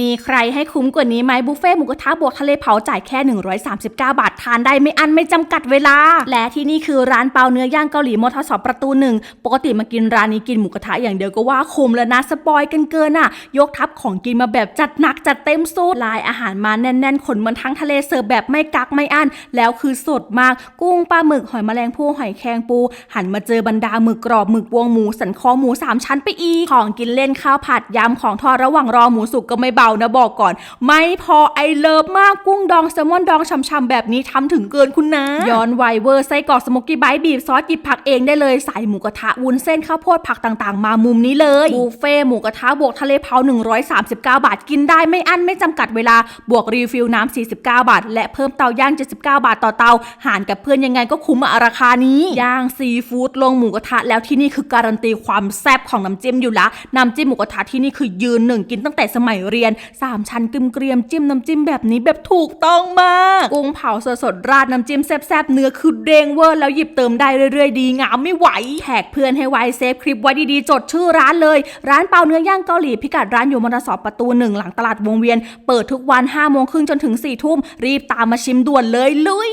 มีใครให้คุ้มกว่านี้ไหมบุฟเฟ่หมูกระทะบวกทะเลเผาจ่ายแค่ 139 บาททานได้ไม่อั้นไม่จำกัดเวลา และที่นี่คือร้านเปาเนื้อย่างเกาหลีมทสประตูหนึ่งปกติมากินร้านนี้กินหมูกระทะอย่างเดียวก็ว่าคุ้มแล้วนะสปอยกันเกินอะ ยกทัพของกินมาแบบจัดหนักจัดเต็มสูตรลายอาหารมาแน่นๆขนเหมือนทั้งทะเลเสิร์ฟแบบไม่กักไม่อั้นแล้วคือสดมากกุ้งปลาหมึกหอยแมลงภู่หอยแครงปู หันมาเจอบรรดาหมึกกรอบหมึกวงหมูสันคอหมูสามชั้นไปอีกของกินเล่นข้าวผัดยำของทอดระหว่างรอหมูสุกก็ไม่เบานะบอกก่อน ไม่พอไอเลิฟมากกุ้งดองแซลมอนดองช่ำๆแบบนี้ทำถึงเกินคุณนะ ย้อนไวเวอร์ไส้กรอกสโมกกี้ไบบีบซอสหยิบผักเองได้เลยใส่หมูกระทะวุ้นเส้นข้าวโพดผักต่างๆ มามุมนี้เลยบุฟเฟ่หมูกระทะบวกทะเลเผา 139 บาทกินได้ไม่อั้นไม่จำกัดเวลาบวกรีฟิลน้ำ49 บาท และเพิ่มเตาย่าง 79 บาทต่อเตา หารกับเพื่อนยังไงก็คุ้มอราคานี้ย่างซีฟู้ดลงหมูกระทะแล้วที่นี่คือการันตีความแซ่บของน้ำจิ้มอยู่ละน้ำจิ้มหมูกระทะที่นี่คือยืนหนึ่งกินตั้งแต่สมัยเรียนสามชั้นกึมเกรียมจิ้มน้ำจิ้มแบบนี้แบบถูกต้องมากกุ้งเผาสดๆราดน้ำจิ้มแซ่บๆเนื้อคือเด้งเวอร์แล้วหยิบเติมได้เรื่อยๆ ดีงามไม่ไหวแท็กเพื่อนให้ไวเซฟคลิปไว้ดีๆ จดชื่อร้านเลย ร้านเปาเนื้อย่างเกาหลีพิกัดร้านอยู่มอเตอร์สอบประตูหนึ่งหลังตลาดวงเวียน เปิดทุกวัน5โมงครึ่งจนถึง4ทุ่มรีบตามมาชิมด่วนเลยลุย